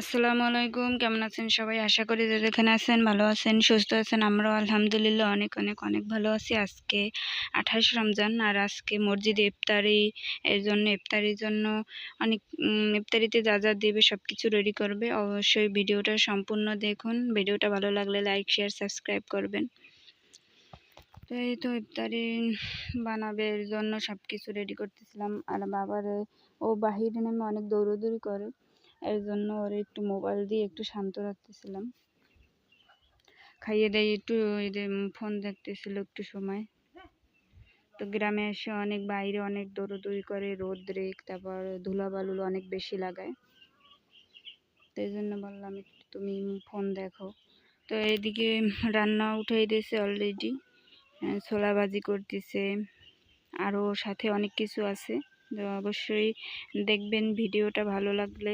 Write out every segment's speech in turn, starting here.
আসসালামু আলাইকুম। কেমন আছেন সবাই? আশা করি যে যেখানে আছেন ভালো আছেন, সুস্থ আছেন। আমরাও আলহামদুলিল্লাহ অনেক অনেক অনেক ভালো আছি। আজকে আঠাশ রমজান আর আজকে মসজিদে ইফতারি এর জন্য, ইফতারির জন্য অনেক ইফতারিতে যা যা দেবে সব কিছু রেডি করবে। অবশ্যই ভিডিওটা সম্পূর্ণ দেখুন। ভিডিওটা ভালো লাগলে লাইক শেয়ার সাবস্ক্রাইব করবেন। তো এই তো ইফতারি বানাবে এর জন্য সব কিছু রেডি করতেছিলাম। আর বাবার, ও বাহিরে নেমে অনেক দৌড়দৌড়ি করে। এর জন্য ওর একটু মোবাইল দিয়ে একটু শান্ত রাখতেছিলাম। খাইয়ে দিয়ে একটু ফোন দেখতেছিল একটু সময়। তো গ্রামে এসে অনেক বাইরে অনেক দৌড়দৌড়ি করে, রোদ তারপর ধুলাবালু অনেক বেশি লাগায়। তো এই জন্য বললাম তুমি ফোন দেখো। তো এদিকে রান্না উঠাই দিয়েছে অলরেডি ছোলা ভাজি করতেছে আরও সাথে অনেক কিছু আছে। অবশ্যই দেখবেন ভিডিওটা ভালো লাগলে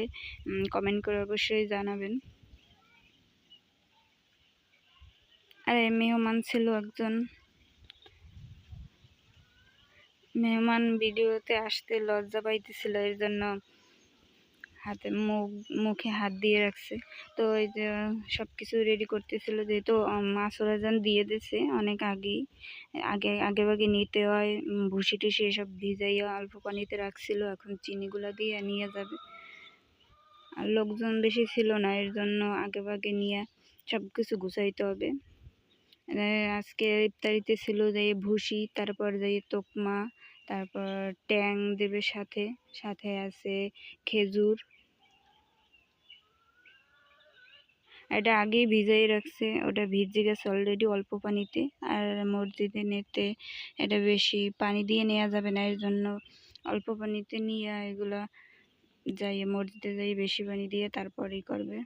কমেন্ট করে অবশ্যই জানাবেন। আর, মেহমান ছিল একজন। মেহমান ভিডিওতে আসতে লজ্জা পাইতেছিল, এর জন্য হাতে মুখ, মুখে হাত দিয়ে রাখছে। তো এই যে সব কিছু রেডি করতেছিল যেহেতু মাছরা যান দিয়ে দিছে অনেক আগেই। আগে আগে ভাগে নিতে হয় ভুসি টুসি এসব ভিজাইয়া অল্প পানিতে রাখছিল, এখন চিনিগুলো দিয়ে নিয়ে যাবে। আর লোকজন বেশি ছিল না, এর জন্য আগে ভাগে নিয়ে সব কিছু গুছাইতে হবে। আজকে ইফতারিতে ছিল যে ভুসি, তারপর যে তোকমা তারপর ট্যাং দেবে সাথে সাথে আছে খেজুর। এটা আগেই ভিজাই রাখছে, ওটা ভিজে গেছে অলরেডি অল্প পানিতে। আর মসজিদে নিতে এটা বেশি পানি দিয়ে নেওয়া যাবে না, এর জন্য অল্প পানিতে নিয়ে এগুলা যাই মসজিদে যাই বেশি পানি দিয়ে তারপরেই করবে।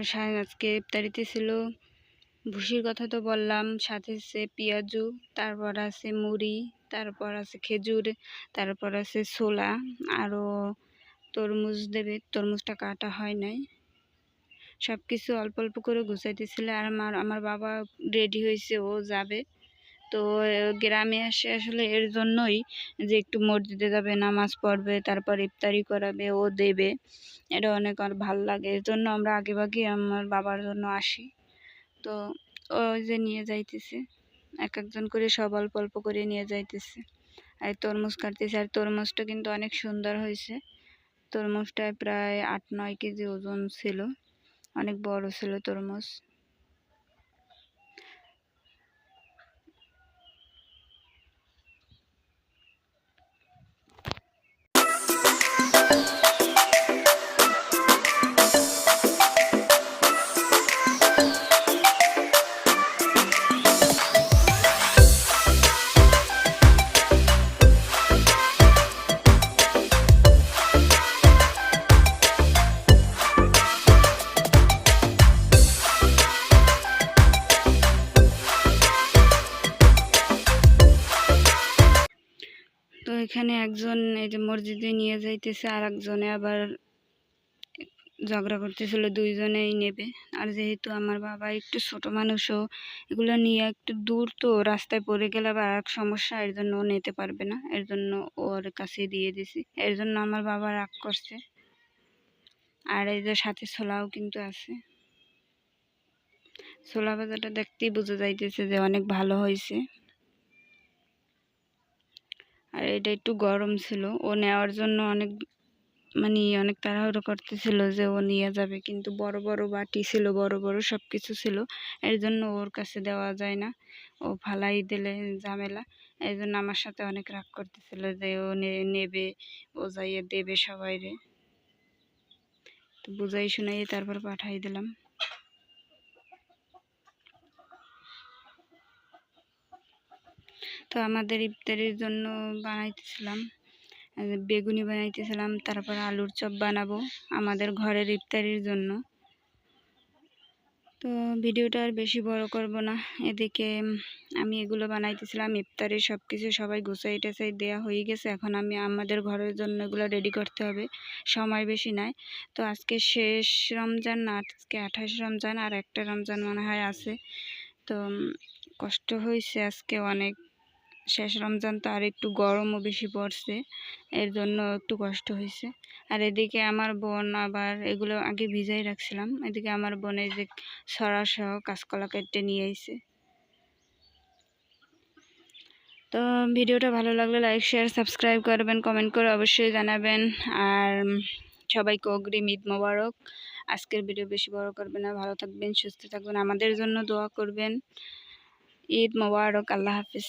আর আজকে ইফতারিতে ছিল। ভুসির কথা তো বললাম, সাথে আছে পেঁয়াজু, তারপর আছে মুড়ি, তারপর আছে খেজুর, তারপর আছে ছোলা আরও তরমুজ দেবে। তরমুজটা কাটা হয় নাই। সব কিছু অল্প অল্প করে গুছাইতেছিল আর আমার আমার বাবা রেডি হয়েছে, ও যাবে। তো গ্রামে আসে আসলে এর জন্যই যে একটু মসজিদে যাবে, নামাজ পড়বে, তারপর ইফতারি করাবে, ও দেবে, এটা অনেক আর ভালো লাগে। এর জন্য আমরা আগে ভাগে আমার বাবার জন্য আসি। তো ওই যে নিয়ে যাইতেছে। এক একজন করে সব অল্প অল্প করে নিয়ে যাইতেছে। আর তরমুজ কাটতেছে। আর তরমুজটা কিন্তু অনেক সুন্দর হয়েছে। তরমুজটায় প্রায় আট নয় কেজি ওজন ছিল। অনেক বড় ছিল তরমুজ। তো এখানে একজন এই যে মসজিদে নিয়ে যাইতেছে আর একজনে আবার ঝগড়া করতেছিল, দুইজনেই নেবে। আর যেহেতু আমার বাবা একটু ছোট মানুষও, এগুলো নিয়ে একটু দূর তো, রাস্তায় পড়ে গেলে আবার আর সমস্যা, এর জন্য ও নিতে পারবে না। এর জন্য ওর কাছে দিয়ে দিছি। এর জন্য আমার বাবা রাগ করছে। আর এই যে সাথে ছোলাও কিন্তু আছে। ছোলা ভাজাটা দেখতেই বোঝা যাইতেছে যে অনেক ভালো হয়েছে। আর এটা একটু গরম ছিল। ও নেওয়ার জন্য অনেক মানে অনেক তাড়াহুড়ো করতেছিল যে ও নিয়ে যাবে। কিন্তু বড় বড় বাটি ছিল, বড় বড় সব কিছু ছিল। এর জন্য ওর কাছে দেওয়া যায় না। ও ফালাই দিলে ঝামেলা। এই জন্য আমার সাথে অনেক রাগ করতেছিল যে ও নেবে, ও যাইয়ে দেবে সবাইরে। তো বুঝাই শুনাই তারপর পাঠাই দিলাম। তো আমাদের ইফতারির জন্য বানাইতেছিলাম। বেগুনি বানাইতেছিলাম, তারপর আলুর চপ বানাবো আমাদের ঘরের ইফতারির জন্য। তো ভিডিওটা আর বেশি বড় করব না, এদিকে আমি এগুলো বানাইতেছিলাম, ইফতারে সব কিছু সবাই গুছাই টাছাই দেওয়া হয়ে গেছে, এখন আমি আমাদের ঘরের জন্য এগুলো রেডি করতে হবে, সময় বেশি নাই। তো আজকে শেষ রমজান না, আজকে আঠাশ রমজান আর একটা রমজান মনে হয় আছে। তো কষ্ট হয়েছে আজকে অনেক। শেষ রমজান তো আর একটু গরমও বেশি পড়ছে, এর জন্য একটু কষ্ট হয়েছে। আর এদিকে আমার বোন আবার এগুলো আগে ভিজাই রাখছিলাম, এদিকে আমার বোনের যে ছড়া সহ কাঁচকলা কেটে নিয়ে আইছে। তো ভিডিওটা ভালো লাগলে লাইক, শেয়ার, সাবস্ক্রাইব করবেন, কমেন্ট করে অবশ্যই জানাবেন। আর সবাইকে অগ্রিম ঈদ মোবারক। আজকের ভিডিও বেশি বড় করবেন না। ভালো থাকবেন, সুস্থ থাকবেন। আমাদের জন্য দোয়া করবেন। ঈদ মোবারক, আল্লাহ হাফিজ।